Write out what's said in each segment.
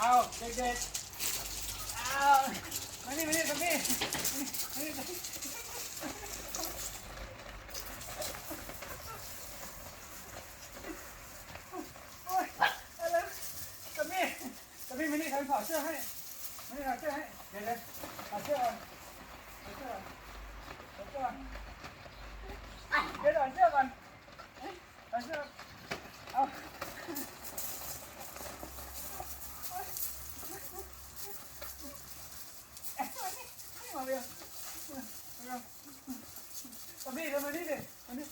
เอาเด็กๆเอามานี่มานี่มานี่มานี่มานี่โอ๊ยอะไรตะมี่ตะมี่มานี่ทำถอดเสื้อให้มานี่ถอดเสื้อให้เดี๋ยวเดี๋ยวถอดเสื้อก่อนถอดเสื้อก่อนถอดเสื้อก่อนเดี๋ยวถอดเสื้อก่อนถอดเสื้อเอา มาเร็วมาเร็วมานี่มานี่ดิมานี่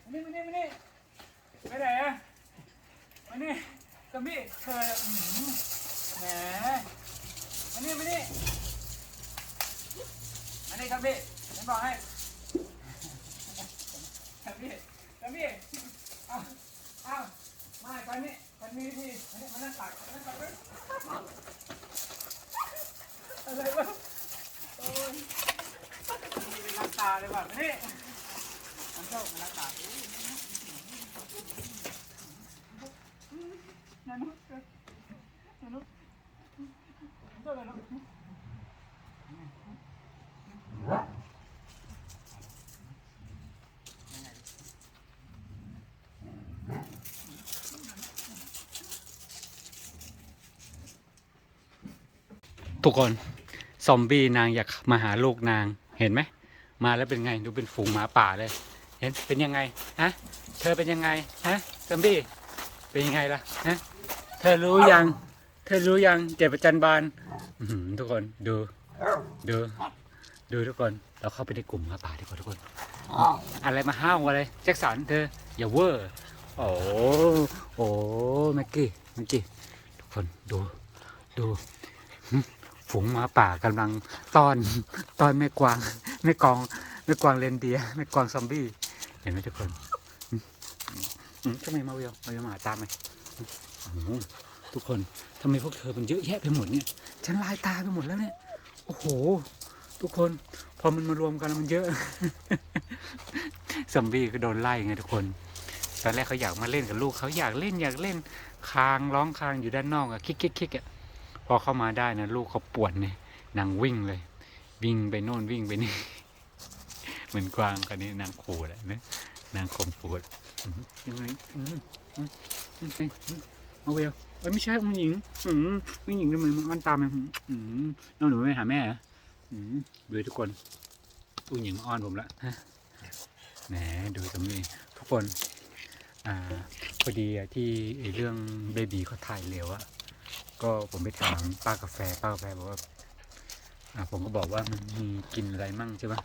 มา นี่มานี่มานี่ไปไหนอะมานี่กัมมี่เธออื้อหือแหมมานี่มานี่มานี่กัมมี่ฉันบอกให้กัมมี่กัมมี่เอาเอามาไปนี่มันมีวิธีมานี่มานั่งตักมานั่งตักเลยอะไรวะโอ้ยมีเป็นล้างตาเลยว่ะมานี่ ทุกคนซอมบี้นางอยากมาหาลูกนางเห็นไหม มาแล้วเป็นไง ดูเป็นฝูงหมาป่าเลย เห็นเป็นยังไงฮะเธอเป็นยังไงฮะซอมบี้เป็นยังไงล่ะฮะเธอรู้ยัง เธอรู้ยังเจ็บประจันบานทุกคนดูดูดูทุกคนเราเข้าไปในกลุ่มมาป่าดีกว่าทุกคน อะไรมาห้าวอะไรแจ็คสันเธออย่าเวอร์โอ้โอ้แม็กกี้แม็กกี้ทุกคนดูดูฝูงมาป่ากำลังต้อนต้อนแม่กวางแม่กองแม่กวางเรนเดียแม่กวางซอมบี้ เห็นไหมทุกคนทำไมมาเวลมาเวลมาหาตามไหมทุกคนทำไมพวกเธอมันเยอะแยะไปหมดเนี่ย ฉันลายตาไปหมดแล้วเนี่ย โอ้โห ทุกคน พอมันมารวมกันแล้วมันเยอะซอมบี้ก็โดนไล่ไงทุกคน ตอนแรกเขาอยากมาเล่นกับลูกเขาอยากเล่นอยากเล่น คางร้องคางอยู่ด้านนอกอะคิกคิกคิกอะพอเข้ามาได้นะลูกเขาปวดเนี่ยนางวิ่งเลย วิ่งไปโน่นวิ่งไปนี่ มือนกวางคนนี้นางขู่แหละนะนางข่มขู่ยังไงอื้ออเอาเวลเอ้ยไม่ใช่ผู้หญิงอืมผู้หญิงทำไมมันตามมันอืมน้องหนูไม่หาแม่เหรออืมดูทุกคนผู้หญิงมาอ้อนผมละฮะแหมดูตรงนี้ทุกคน อ่าพอดีที่เรื่องเบบีเขาถ่ายเร็วอะก็ผมไปถามป้ากาแฟป้ากาแฟบอกว่า อ่า ผมก็บอกว่ามันมีกินอะไรมั่งใช่ปะ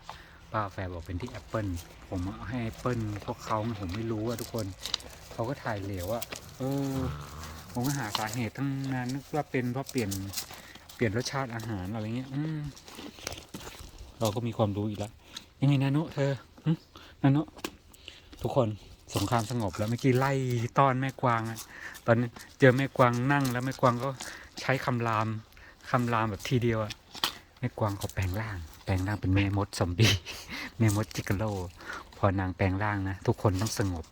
ป้าแฟบอกเป็นที่แอปเปิลผมเอาให้แอปเปิลพวกเขาผมไม่รู้อะทุกคนเขาก็ถ่ายเหลวอะเออ ผมก็หาสาเหตุทั้งนั้นนึกว่าเป็นเพราะเปลี่ยนเปลี่ยนรสชาติอาหารอะไรเงี้ย อืมเราก็มีความรู้อีกแล้วยังไงนานุเธอนานุทุกคนสงครามสงบแล้วเมื่อกี้ไล่ต้อนแม่กวางอะตอนนี้เจอแม่กวางนั่งแล้วแม่กวางก็ใช้คำรามคำรามแบบทีเดียวอะแม่กวางเขาแปลงร่าง แปลงร่างเป็นแม่มดซอมบี้แม่มดจิกโล พอนางแปลงร่างนะ ทุกคนต้องสงบ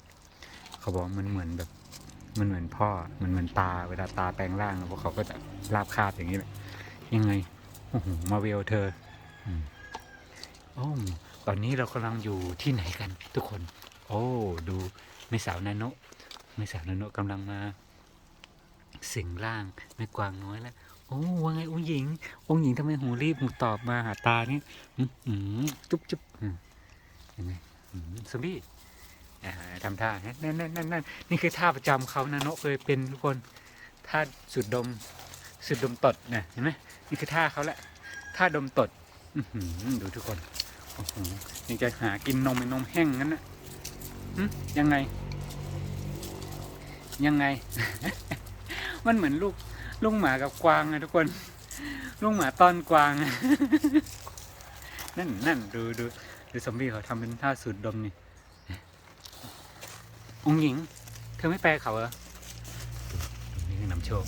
เขาบอกมันเหมือนแบบ มันเหมือนพ่อ มันเหมือนตา เวลาตาแปลงร่างพวกเขาก็จะราบคาบอย่างนี้แหละ ยังไง โอ้โห มาเวลเธออืมอ้ตอนนี้เรากำลังอยู่ที่ไหนกัน ทุกคน โอ้ ดูแม่สาวนาโนแม่สาวนาโนกำลังมา สิงร่างแม่กวางน้อยแล้ว โอ้ว่าไงองค์หญิง องค์หญิงทำไมหูรีบหูตอบมาหาตานี่อื้อหือจุ๊บจุ๊บเห็นไหมอืมซอมบี้ทำท่านั่นนั่นนั่นนั่นนี่คือท่าประจำเขานะโนเคยเป็นทุกคนท่าสุดดมสุดดมตดนี่ยเห็นไหมนี่คือท่าเขาแหละท่าดมตดดูทุกคนโอ้โหยังจะหากินนมเป็นนมแห้งงั้นนะยังไง ยังไง มันเหมือนลูก ลูกหมากับกวางอะทุกคน ลูกหมาต้อนกวาง นั่นนั่นดูดูดูซอมบี้เขาทำเป็นท่าสูดดมนี่ องหญิง เธอไม่แปลเขาเหรอ นี่คือนำโชค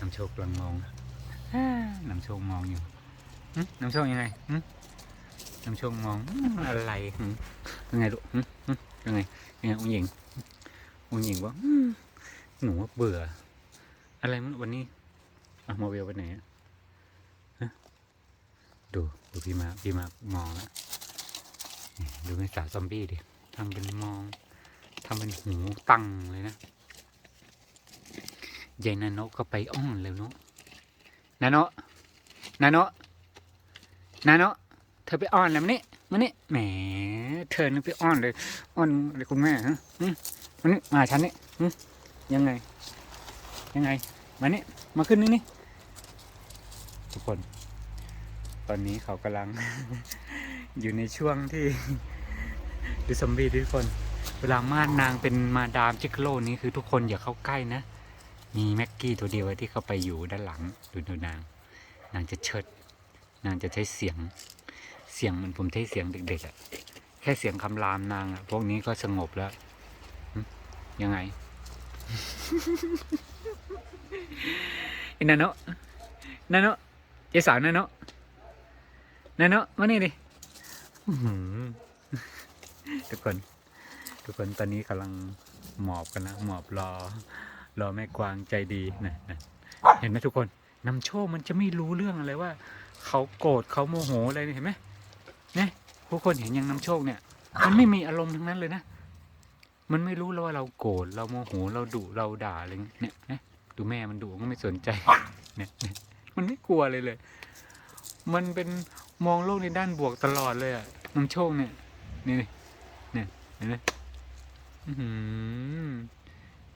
นำโชคกำลังมองนำโชคมองอยู่นำโชคยังไงน้ำโชคมองอะไรยังไงลูกหึยังไงยังไงองหญิงองหญิงว่าอืม หนูว่าเบื่อ อะไรมันวันนี้อะโมเวลไปไหนฮะดูดูพี่มาพี่มามองล้วนี่ดูแม่สาวซอมบี้ดิทำเป็นมองทำเป็นหูตั้งเลยนะยายนาโนก็ไปอ้อนแล้วเนาะนาโนนาโนนาโนเธอไปอ้อนแล้วมันนี่มันนี่แหม เธอนี่ไปอ้อนเลย อ้อนเลยคุณแม่ฮะมันนี่มาฉันนี่ ยังไง ยังไง มานี่มาขึ้นนี่นี่ทุกคน ตอนนี้เขากำลัง อยู่ในช่วงที่ ดูซอมบี้ทุกคน เวลาม่านนางเป็นมาดามจิกโลนี้คือทุกคนอย่าเข้าใกล้นะ มีแม็กกี้ตัวเดียวที่เขาไปอยู่ด้านหลัง ดูดูนาง นางจะเชิด นางจะใช้เสียง เสียงมันผมใช้เสียงเด็กๆอะแค่เสียงคำรามนางอะพวกนี้ก็สงบแล้วยังไง นาโนะนาโนะเจสาวนาโนะนาโนะมานี่ดิทุกคน ทุกคนตอนนี้กำลังหมอบกันนะหมอบรอ รอแม่กวางใจดีนะนะเห็นไหมทุกคนนำโชคมันจะไม่รู้เรื่องอะไรว่า เขาโกรธเขาโมโหอะไรเนี่ยเห็นไหมเนี่ยผู้คนเห็นยังนำโชคเนี่ย มันไม่มีอารมณ์ทั้งนั้นเลยนะ มันไม่รู้แล้วว่าเราโกรธเราโมโหเราดุเราด่าอะไรเงี้ยเนี่ยนี่ยดูแม่มันดุก็ไม่สนใจเนี่ยเนี่ยมันไม่กลัวเลยเลย มันเป็นมองโลกในด้านบวกตลอดเลยอะน้ำโชคเนี่ยนี่เนี่ยเห็นไหมอื้อหือ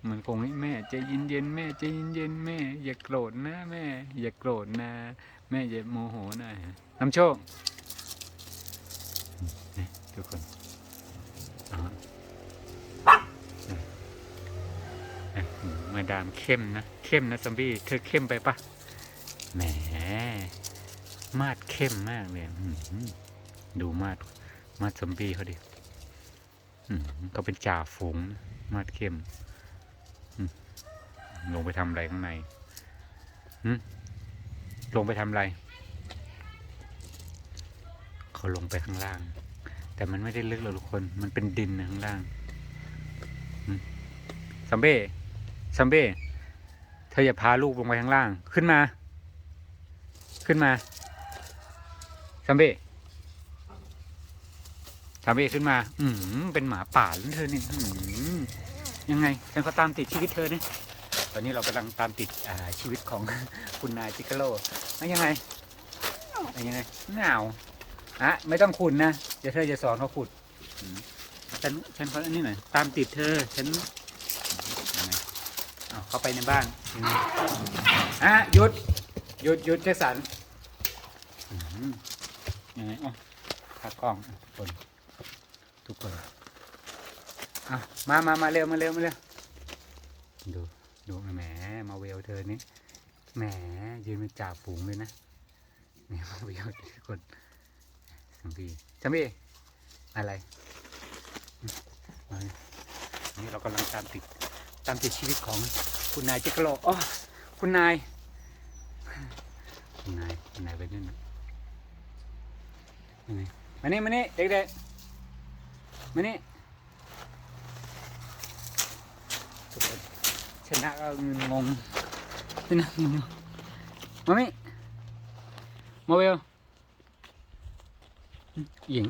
มันคงให้แม่ใจเย็นเย็นแม่ใจเย็นเย็นแม่ อย่าโกรธนะแม่ อย่าโกรธนะ แม่อย่าโมโหนะน้ำโชคนี่ทุกคนอ๋อ อะ มาดามเข้มนะ เข้มนะซอมบี้เธอเข้มไปปะแหมมาดเข้มมากเลยดูมาดมาดซอมบี้เขาดิเขาเป็นจ่าฝูงนะมาดเข้มลงไปทำอะไรข้างในลงไปทำอะไร เขาลงไปข้างล่าง แต่มันไม่ได้ลึกหรอกทุกคน มันเป็นดินนะข้างล่างซัมเบ้ ซัมเบ้เธออย่าพาลูกลงไปข้างล่าง ขึ้นมา ขึ้นมาซัมเบ้ซัมเบ้ขึ้นมา อืมเป็นหมาป่าแล้วเธอเนี่ยยังไง ฉันก็ตามติดชีวิตเธอเนี่ยตอนนี้เรากำลังตามติดชีวิตของคุณนายจิกโลแล้วยังไงแล้วยังไงหนาวอะไม่ต้องขุดนะเดี๋ยวเธอจะสอนเขาขุดฉันฉันเขาอันนี้หน่อยตามติดเธอ ฉัน เอาเข้าไปในบ้านยังไงอะหยุดหยุดหยุดเจสันอื้อหือยังไงอ๋อขากล้องทุกคนทุกคนอะมามามาเร็วมาเร็วมาเร็วดูดูแหมมาเวลเธอนี่แหมยืนเป็นจ่าฝูงเลยนะเนี่ยมาเวลทุกคนสัมพีสัมพีอะไรมาเนี่ยนี่เรากำลังตามติดตามติดชีวิตของ คุณนายเจกโลอ๋อคุณนาย คุณนาย คุณนายไปนู่นนะยังมานี่มานี่เด็กๆมานี่ทุกคนชนะก็งงชนะงงมานี่มาเวลหญิง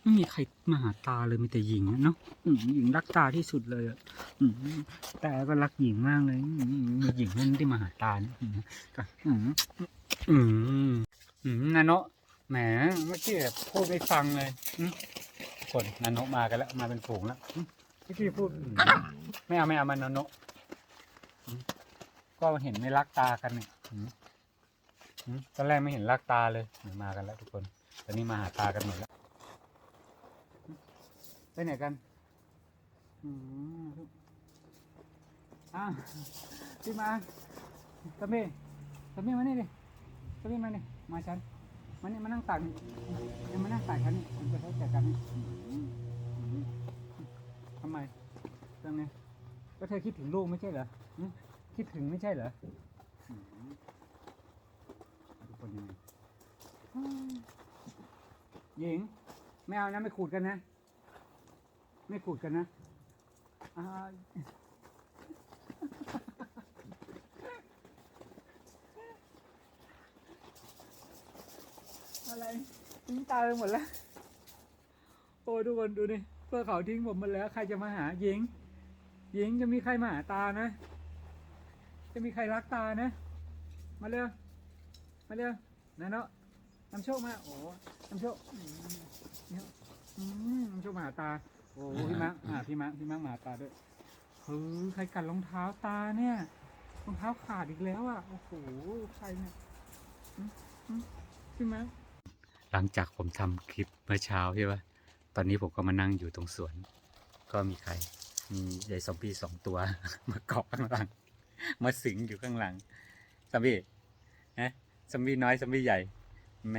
ไม่มีใครมาหาตาเลยมีแต่หญิงเนาะหญิงรักตาที่สุดเลยอะ แต่ก็รักหญิงมากเลยมีหญิงนั่นที่มาหาตาเนี่ยอืมก็อืมอืมอืมนาโนะแหมเมื่อกี้พูดไม่ฟังเลยคนนาโนะมากันแล้ว มาเป็นฝูงแล้วอืมเมื่อกี้พูดไม่เอาไม่เอามันนาโนะก็เห็นไม่รักตากันเนี่ยตอนแรกไม่เห็นรักตาเลยมากันแล้วทุกคนตอนนี้มาหาตากันหมดแล้วไปไหนกัน อืม อ้าวพี่มาตะเม่ตะเม่มานี่ดิตะเม่มานี่มาฉันมานี่มานั่งตักนี่ยังมานั่งตักฉันนี่มันจะได้จัดกันนี่อืมอืมทำไมเรื่องนี้ก็เธอคิดถึงลูกไม่ใช่เหรอคิดถึงไม่ใช่เหรอทุกคนยังไงหญิงไม่เอานะไม่ขูดกันนะ ไม่ขูดกันนะอ่าอะไร ทิ้งตายไปหมดแล้ว โอ้ทุกคนดูนี่เพื่อเขาทิ้งผมหมดแล้ว ใครจะมาหาหญิงหญิงจะมีใครมาหาตานะ จะมีใครรักตานะ มาเร็ว มาเร็วนะเนาะนำโชคมา โอ้นำโชคเนี่ยอืมนำโชคมาหาตา โอ้พี่มักอ่าพี่มักพี่มักมาหาตาด้วยเฮ้ยใครกัดรองเท้าตาเนี่ยรองเท้าขาดอีกแล้วอะ โอ้โห ใครเนี่ยอืมอืมพี่มัก หลังจากผมทำคลิปเมื่อเช้าใช่ปะตอนนี้ผมก็มานั่งอยู่ตรงสวน ก็มีใคร มียายซอมบี้สองตัว มาเกาะข้างหลัง มาสิงอยู่ข้างหลังซอมบี้ฮะซอมบี้น้อยซอมบี้ใหญ่ แหม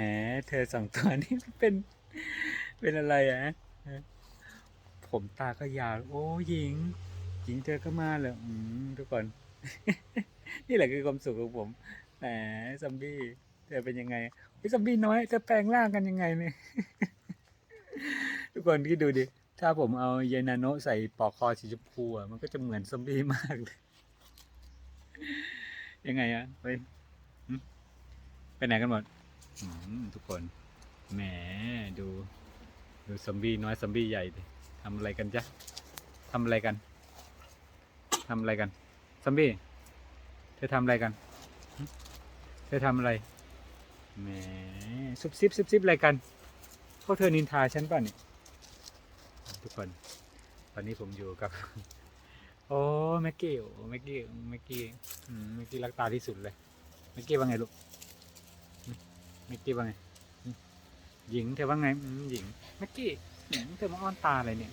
เธอสองตัวนี้เป็น เป็นอะไรอะฮะผมตาก็ยาว โอ้หญิง หญิงเธอก็มาเลยอืมทุกคน นี่แหละคือความสุขของผม แหมซอมบี้ เธอเป็นยังไง พี่ซอมบี้น้อยจะแปลงร่างกันยังไงเนี่ยทุกคนที่ดูดิ ถ้าผมเอาเยนาโนะใส่ปลอกคอสีชมพูอะมันก็จะเหมือนซอมบี้มากเลย ยังไงอะไปไปไหนกันหมดทุกคน แหมดู ดูซอมบี้น้อยซอมบี้ใหญ่ดิทำอะไรกันจ๊ะทำอะไรกันทำอะไรกันซอมบี้เธอทำอะไรกัน เธอทำอะไร แหมซุบซิบซุบซิบอะไรกันพวกเธอนินทาฉันป่ะเนี่ยทุกคน ตอนนี้ผมอยู่กับ โอ้แม็กกี้โอ้แม็กกี้แม็กกี้แม็กกี้รักตาที่สุดเลยแม็กกี้ว่าไงลูกแม็กกี้ว่าไงหญิงเธอว่าไงหญิงแม็กกี้เธอมาอ้อนตาอะไรเนี่ย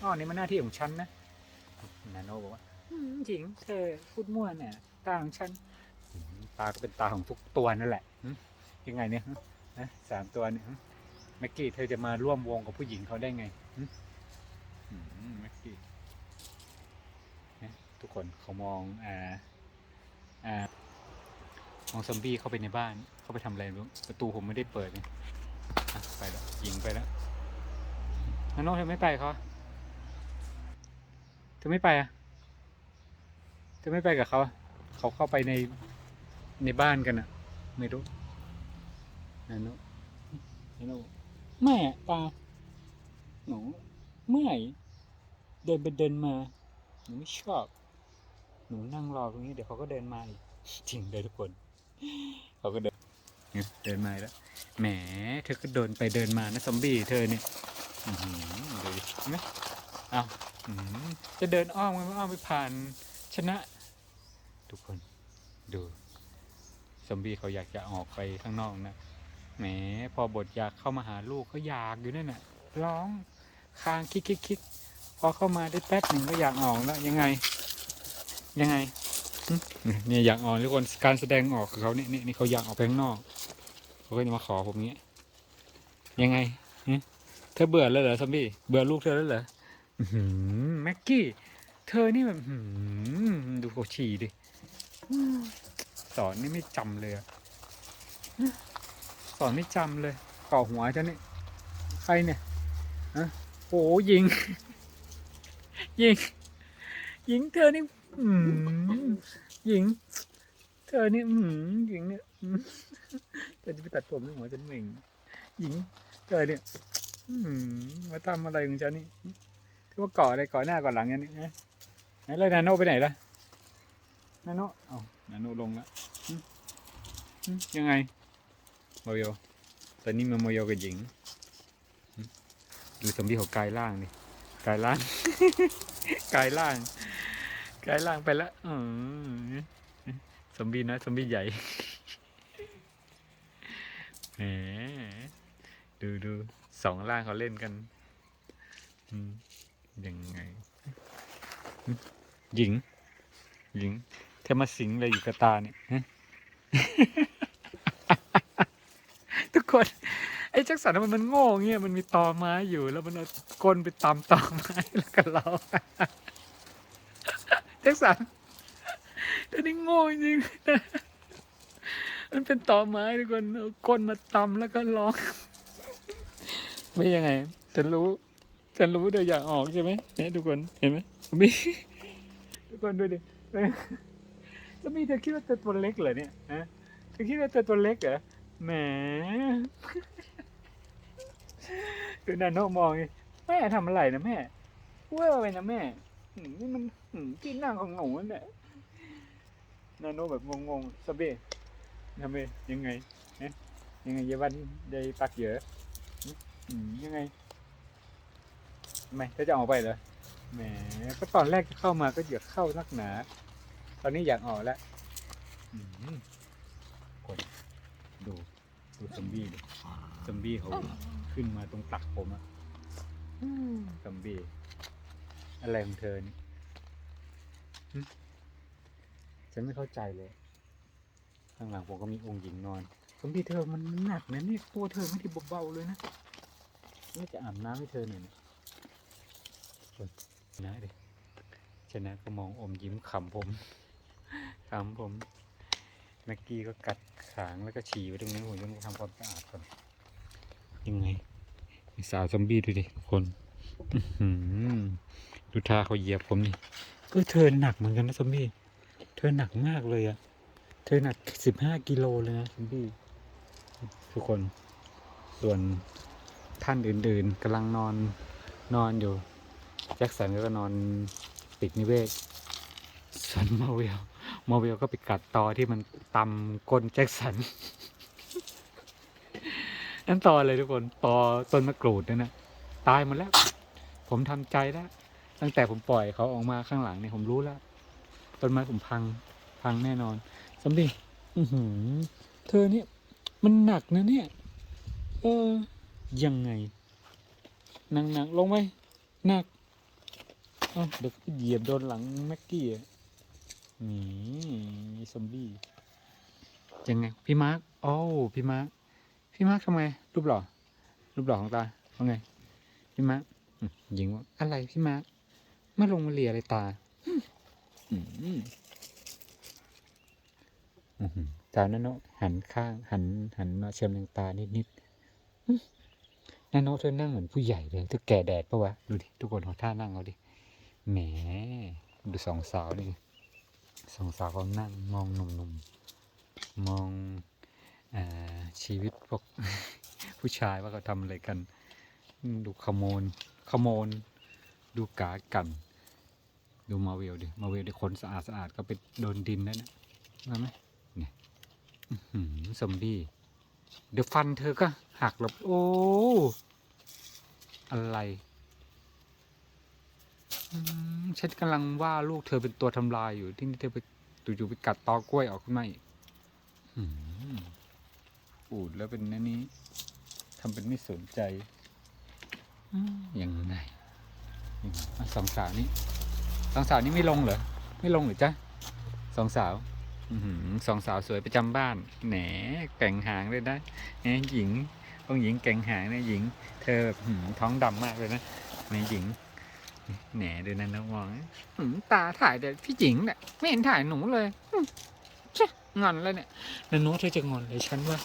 อ้อนนี่มันหน้าที่ของฉันนะนาโนบอกว่าหญิงเธอพูดมั่วเนี่ยตาของฉัน ตาก็เป็นตาของทุกตัวนั่นแหละยังไงเนี่ยนะสามตัวเนี่ยแม็กกี้เธอจะมาร่วมวงกับผู้หญิงเขาได้ไงอืมอืมแม็กกี้ทุกคนเขามองอ่าอ่ามองซอมบี้เข้าไปในบ้าน เข้าไปทำอะไรรู้ประตูผมไม่ได้เปิดเนี่ยไปแล้วยิงไปแล้วฮันโนเธอไม่ไปเขาเธอไม่ไปอะเธอไม่ไปกับเขาเขาเข้าไปใน ในบ้านกันอะไม่รู้ฮันโนฮันโนแม่อะตาหนูเมื่อยเดินไปเดินมาหนูไม่ชอบ หนูนั่งรอตรงนี้เดี๋ยวเขาก็เดินมาอีกจริงเลยทุกคนเขาก็เดินเนี่ยเดินมาอีกแล้วแหมเธอก็เดินไปเดินมานะซอมบี้เธอเนี่ยอื้อหือดูดิเห็นไหมเอาอื้อหือจะเดินอ้อมกันไม่อ้อมไปผ่านชนะ ทุกคนดู ซอมบี้เขาอยากจะออกไปข้างนอกนะแหมพอบทอยากเข้ามาหาลูกเขาอยากอยู่นั่นน่ะร้องคางคิกคิกคิกพอเข้ามาได้แป๊บหนึ่งก็อยากออกแล้วยังไง ยังไงเนี่ยอยากออกทุกคนการแสดงออกของเขาเนี่ยนี่เขาอยากออกไปข้างนอกเขาก็จะมาขอผมเนี้ยยังไงเธอเบื่อแล้วเหรอซัมบี้เบื่อลูกเธอแล้วเหรอแม็กกี้ เธอนี่แบบดูเขาฉี่ดิ สอนนี่ไม่จำเลยสอนไม่จำเลยก่อหัวฉันนี่ใครเนี่ยฮะโอ้ยิง ยิงหญิงเธอนี่อืมหญิง เธอนี่อืมหญิงเนี่ยเธอจะไปตัดผมในหัวฉันเองหญิงเธอเนี่ยอืมมาทำอะไรของฉันนี่ที่ว่าก่ออะไรก่อหน้าก่อหลังอย่างนี้นะไหนเลยนาโนไปไหนล่ะนาโนเอา นาโนลงแล้วยังไงโมโยตอนนี้มาโมโยกับหญิงดูซอมบี้เขากายร่างนี่กายร่าง กายร่าง กายร่างไปแล้วอืมบีน้อยซอมบีใหญ่แหมดูดูสองร่างเขาเล่นกันยังไง หญิง หญิง เธอมาสิงอะไรอยู่กับตาเนี่ยฮะทุกคนไอ้แจ็คสันมันมันโง่เงี้ยมันมีตอไม้อยู่แล้วมันเอาก้นไปตำตอไม้แล้วก็ร้องแจ็คสันต่นี่โง่จริงมันเป็นตอไม้ทุกคนเอาก้นมาตำแล้วก็ร้องไม่ยังไงฉันรู้ฉันรู้เธออยากออกใช่ไหมเนี่ยทุกคนเห็นไหมมีทุกคนดูดิ แล้วมีเธอคิดว่าเธอตัวเล็กเหรอเนี่ยฮะเธอคิดว่าเธอตัวเล็กเหรอแหมดูนาโนมองแม่ทำอะไรนะแม่เว่าไปนะแม่นี่มันที่นั่งของหนูนั่นแหละนาโนแบบงงๆสเบ้ทำไมยังไงฮะยังไงเยาวันได้ปักเยอะยังไงทำไมเธอจะออกไปเหรอแหมก็ตอนแรกจะเข้ามาก็อยากเข้านักหนา ตอนนี้อยากออกแล้วอืมคนดูดูซอมบี้ดิซอมบี้เขาขึ้นมาตรงตักผมอะซอมบี้อะไรของเธอนี่หึฉันไม่เข้าใจเลย ข้างหลังผมก็มีองค์หญิงนอนซอมบี้เธอมันหนักนะเนี่ยตัวเธอไม่ได้เบาๆเลยนะนี่จะอาบน้ำให้เธอหน่อยนะชนะดิชนะก็มองอมยิ้มขำผม ขำผมแม็กกี้ก็กัดขางแล้วก็ฉี่ไว้ตรงนี้ผมจะทำความสะอาดก่อนยังไงไอ้สาวซอมบี้ดูดิทุกคนดูท่าเขาเหยียบผมนี่ก็เธอหนักเหมือนกันนะซอมบี้เธอหนักมากเลยอะเธอหนักสิบห้ากิโลเลยนะซอมบี้ทุกคน ส่วนท่านอื่นๆกำลังนอนนอนอยู่ แจ็คสันก็นอนปิดนิเวศส่วนมาเวล โมาเวลก็ไปกัดตอที่มันตำก้นแจ็คสันนั่นตอเลยทุกคนตอต้นมะกรูดนั่นนะตายหมดแล้ว ผมทำใจแล้ว ตั้งแต่ผมปล่อยเขาออกมาข้างหลังเนี่ยผมรู้แล้วต้นไม้ผมพังพังแน่นอนสมดีอือหือ เธอเนี่ย มันหนักนะเนี่ย เออ ยังไงหนักหนักลงไหมหนักเอ้าเดี๋ยวเหยียบโดนหลังแม็กกี้อะ นี่ซอมบี้ยังไง พี่มาร์คโอ้าวพี่มาร์คพี่มาร์คทำไง รูปหล่อ รูปหล่อของตาว่าไง พี่มาร์คอืมหญิงว่าอะไรพี่มาร์คมาลงมาเลียอะไรตาอืมอืมอื้อหือตาโนโนหันข้าง หัน หันมาเชิมแรงตานิดนิดๆอื้อนาโนเธอนั่งเหมือนผู้ใหญ่เลยเธอแก่แดดปะวะ ดูดิ ทุกคนเอาท่านั่งเอาดิ แหม ดูสองสาวดิ สองสาวเขานั่งมองหนุ่มๆมองอชีวิตพวกผู้ชายว่าเขาทำอะไรกัน ดูขโมนขโมนดูกากัน ดูมาเวลดิมาเวลดิขนสะอาดสะอาดก็ไปโดนดินแล้วนะเห็นไหมเนี่ยอื้อหือซอมบี้เดี๋ยวฟันเธอก็หักแล้วโอ้อะไร ฉันกำลังว่าลูกเธอเป็นตัวทำลายอยู่ที่นี่เธอไปจู่ๆไปกัดตอกล้วยออกขึ้นมาอีกอืมอูดแล้วเป็นนั่นนี้ทำเป็นไม่สนใจอืมยังไงยังไงอะสองสาวนี้สองสาวนี้ไม่ลงเหรอ ไม่ลงเหรือจ๊ะสองสาวอือหือสองสาวสวยประจำบ้าน แหนแก่งหางเลยนะแหนหญิงองค์หญิงแก่งหางนะหญิง เธอแบบหืมท้องดำมากเลยนะแหนหญิง แหนดูนั่นนะมองหืมตาถ่ายแต่พี่หญิงเนี่ยไม่เห็นถ่ายหนูเลยอืมเช่งอนแล้วเนี่ยแล้วโน้ตเธอจะงอนเลยฉันว่า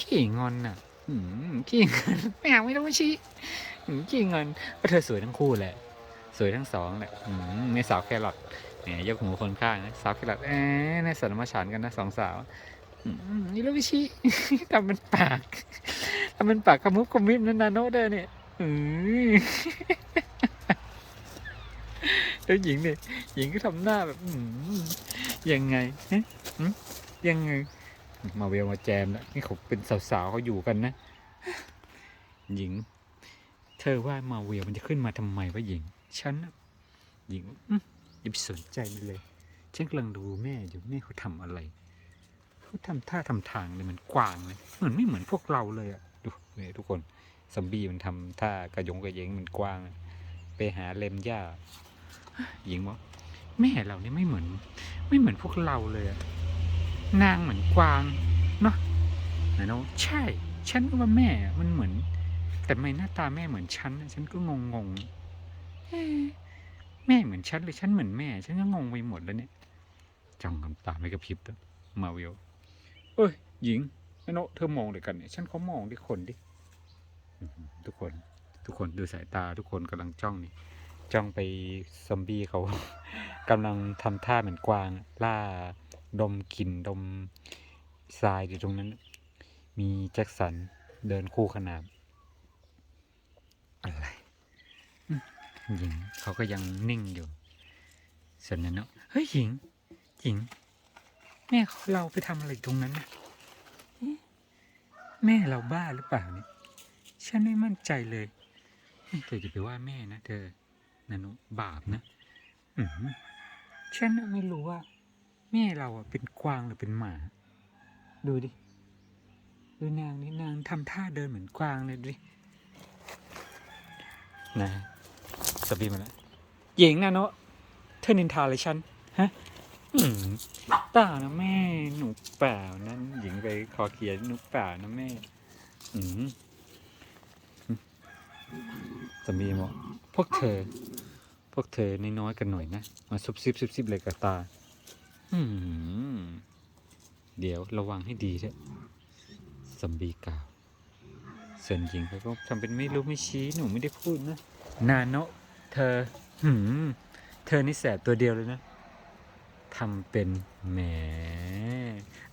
ขี้งอนน่ะหืมขี้งอนไม่เอาไม่ต้องมาชี้หืมขี้งอนก็เธอสวยทั้งคู่แหละสวยทั้งสองแหละหืมในสาวแครอทเนี่ยยกหูคนข้างนะสาวแครอทเอ๊ะในสนมาฉันกันนะสองสาวอืมนี่แล้วไม่ชี้ทำเป็นปากทำเป็นปากขมุบขมิบนั่นนาโน้ตเด้อเนี่ยอืม แล้วหญิงเนี่ยหญิงก็ทำหน้าแบบยังไงฮะยังไง มาเวลมาแจมแล้วนี่เขาเป็นสาวๆเขาอยู่กันนะ หญิง เธอว่ามาเวลมันจะขึ้นมาทำไมวะหญิง ฉันหญิงอย่าไปสนใจมันเลยฉันกำลังดูแม่อยู่แม่เขาทำอะไรเขาทำท่าทำทางเลยเหมันกวางเลยเหมือนไม่เหมือนพวกเราเลยอะดูเนี่ยทุกคนซอมบี้มันทำท่ากระยงกระเยงเหมันกวาง ไปหาเล็มหญ้า หญิงบอกแม่เรานี่ไม่เหมือน ไม่เหมือนพวกเราเลยอะนางเหมือนกวางเนาะนะเนาะใช่ ฉันก็ว่าแม่มันเหมือน แต่ทำไม่หน้าตาแม่เหมือนฉันน่ะฉันก็งงงๆเอ๊ะแม่เหมือนฉันหรือฉันเหมือนแม่ ฉันก็งงไปหมดแล้วเนี่ยจ้องคำตาไม่กระพริบตัวมาวิวเอ้ยหญิงนะเนาะเธอมองเดียวกันเนี่ยฉันเขามองดิคนดิอื้อหือทุกคน ทุกคนดูสายตาทุกคนกำลังจ้องนี่ จ้องไปซอมบี้เขา กำลังทำท่าเหมือนกวาง ล่าดมกลิ่นดมทรายอยู่ตรงนั้น มีแจ็คสันเดินคู่ขนานอะไรหญิงเขาก็ยังนิ่งอยู่ ส่วนนั้นเนาะเฮ้ยหญิง หญิง แม่เราไปทำอะไรตรงนั้นนะแม่เราบ้าหรือเปล่าเนี่ยฉันไม่มั่นใจเลยเฮ้ยเธอจะไปว่าแม่นะเธอ นันุบาปนะอืมฉันน่ะไม่รู้ว่า แม่เราอะเป็นกวางหรือเป็นหมา ดูดิ ดูนางนี่นางทำท่าเดินเหมือนกวางเลยดูดินะสบีมาแล้วหญิงนะเนาะเธอนินทาอะไรฉันฮะอืมเปล่านะแม่หนูเปล่านั่นหญิงไปขอเขียนหนูเปล่านะแม่ อืมสามีบอก พวกเธอ พวกเธอน้อยๆกันหน่อยนะ มาซุบซิบซุบซิบเลยกับตา อืมเดี๋ยวระวังให้ดีเถอะสัมบีกาวส่วนหญิงเขาก็ทำเป็นไม่รู้ไม่ชี้หนูไม่ได้พูดนะ นาโนะเธอ หืม เธอนี่แสบตัวเดียวเลยนะทำเป็นแหม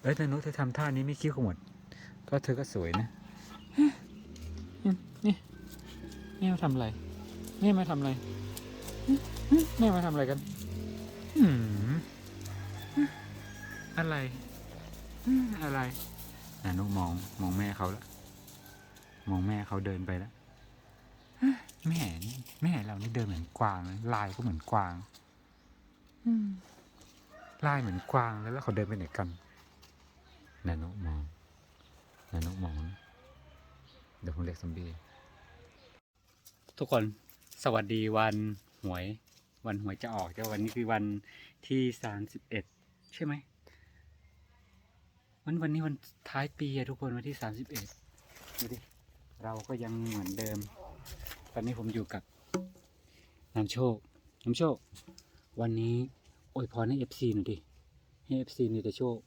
เอ้ยนาโนะเธอทำท่านี้ไม่คิ้วขมวด ก็เธอก็สวยนะนี่แม่มาทำอะไร แม่มาทำอะไรฮะฮะแม่มาทำอะไรกันหืมฮะอะไรฮะอะไรนาโนะมองมองแม่เขาแล้วมองแม่เขาเดินไปแล้วแม่นี่แม่เรานี่เดินเหมือนกวางนะลายก็เหมือนกวางอืมลายเหมือนกวางแล้วแล้วเขาเดินไปไหนกันนานุมองนานุมองนะเดี๋ยวผมเรียกซอมบี้ทุกคน สวัสดีวันหวย วันหวยจะออกแต่วันนี้คือวันที่สามสิบเอ็ดใช่ไหมวันวันนี้วันท้ายปีอะทุกคนวันที่สามสิบเอ็ดดูดิเราก็ยังเหมือนเดิม ตอนนี้ผมอยู่กับน้ำโชคน้ำโชค วันนี้อวยพรให้เอฟซีหน่อยดิให้เอฟซีมีแต่โชค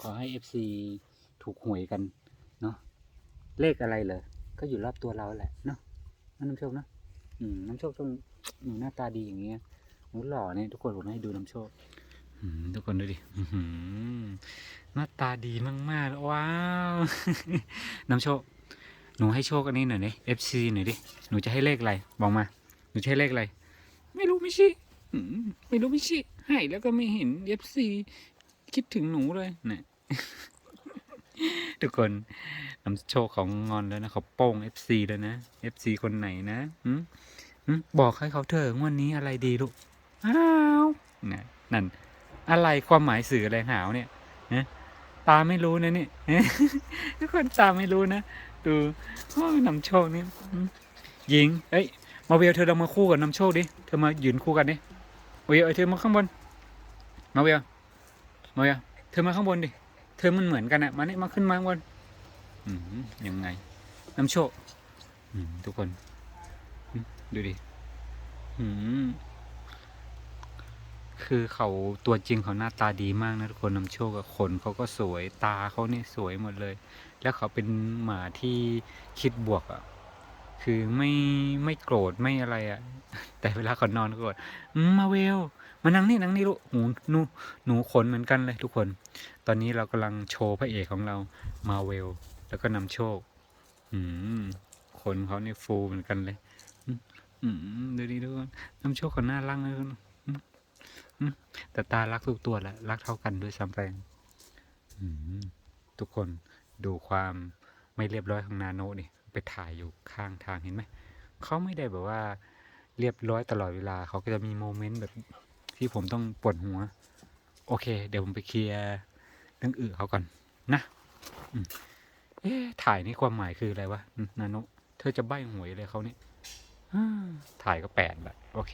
ขอให้เอฟซีถูกหวยกันเนาะเลขอะไรเหรอก็อยู่รอบตัวเราแหละเนาะน้ำโชคเนาะ น้ำโชคต้องหนูหน้าตาดีอย่างเงี้ยหนูหล่อเนี่ยทุกคนผมให้ดูน้ำโชคทุกคนดูดิหน้าตาดีมากๆ ว้าว น้ำโชค หนูให้โชคอันนี้หน่อยดิ FC หน่อยดิ หนูจะให้เลขอะไร บอกมา หนูจะให้เลขอะไร ไม่รู้ไม่ชี้ไม่รู้ไม่ชี้ให้แล้วก็ไม่เห็น FC คิดถึงหนูเลยเนี่ยทุกคนน้ำโชคของงอนแล้วนะเขาโป้ง FC แล้วนะ FC คนไหนนะอืมอืม บอกให้เขาเถอะงวันนี้อะไรดีลูกอ้าวนะนั่น อะไรความหมายสื่ออะไรหาวเนี่ยนะตาไม่รู้นะเนี่ยทุกคนตาไม่รู้นะดูโอ้นำโชคนี่หญิงเอ้ยมาเวลเธอลองมาคู่กับนำโชคดิเธอมายืนคู่กันดิเวลเอ้ยเธอมาข้างบนมาเวลมาเวลเธอมาข้างบนดิเธอมันเหมือนกันอะมาเนี่ยมาขึ้นมาข้างบนยังไงนำโชคทุกคน ดูดิอืมคือเขาตัวจริงเขาหน้าตาดีมากนะทุกคนนำโชคกับขนเขาก็สวยตาเขาเนี่ยสวยหมดเลย แล้วเขาเป็นหมาที่คิดบวกอะ่ะ คือไม่ไม่โกรธไม่อะไรอะ่ะ แต่เวลาเขานอนก็แบบมมาเวล มานั่งนี่นั่งนี่ลูกหูหนูหนูขนเหมือนกันเลยทุกคน ตอนนี้เรากำลังโชว์พระเอกของเรามาเวล แล้วก็นำโชค อืมขนเขาเนี่ยฟูเหมือนกันเลย อืมดูดิทุกคนนำโชคเขาน่ารักเลยอืมอืมแต่ตารักทุกตัวแหละรักเท่ากันด้วยซ้ำไปอืมทุกคนดูความไม่เรียบร้อยของนาโนนี่ไปถ่ายอยู่ข้างทางเห็นไหมเขาไม่ได้แบบว่าเรียบร้อยตลอดเวลาเขาก็จะมีโมเมนต์แบบที่ผมต้องปวดหัว โอเค เดี๋ยวผมไปเคลียร์เรื่องอื่นเขาก่อนนะเอ๊ะถ่ายนี่ความหมายคืออะไรวะนาโนเธอจะใบ้หวยอะไรเขาเนี่ย ถ่ายก็แปดแบบโอเค